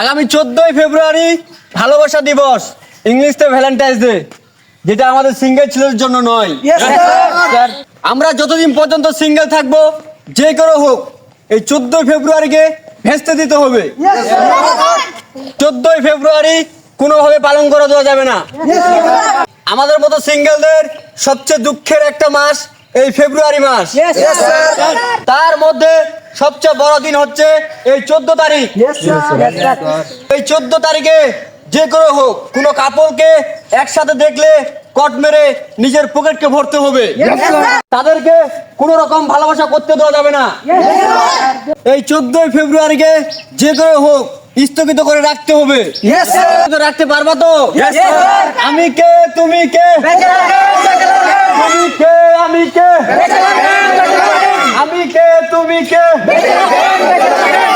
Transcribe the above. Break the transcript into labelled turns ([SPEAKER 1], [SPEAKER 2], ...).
[SPEAKER 1] আগামী চোদ্দই ফেব্রুয়ারি ভালোবাসা দিবস ইংলিশতে ভ্যালেন্টাইন্স ডে যেটা আমাদের সিঙ্গেল ছেলের জন্য নয়। আমরা যতদিন পর্যন্ত সিঙ্গেল থাকব যে করে হোক এই চোদ্দই ফেব্রুয়ারিকে ভেস্তে দিতে হবে। চোদ্দই ফেব্রুয়ারি কোনোভাবে পালন করা দেওয়া যাবে না। আমাদের মতো সিঙ্গেলদের সবচেয়ে দুঃখের একটা মাস এই ফেব্রুয়ারি মাস। তার সবচেয়ে বড় দিন হচ্ছে এই চোদ্দ তারিখ এই চোদ্দ তারিখে যে করে হোক কোনো কাপড়কে একসাথে দেখলে কট মেরে নিজের পকেটকে ভরতে হবে তাদেরকে কোনো রকম ভালোবাসা করতে দেওয়া যাবে না এই চোদ্দই ফেব্রুয়ারিকে যে করে হোক স্থগিত করে রাখতে হবে রাখতে পারবা তো আমি কে তুমি কে তুমি কে আমি কে আমি কে তুমি কে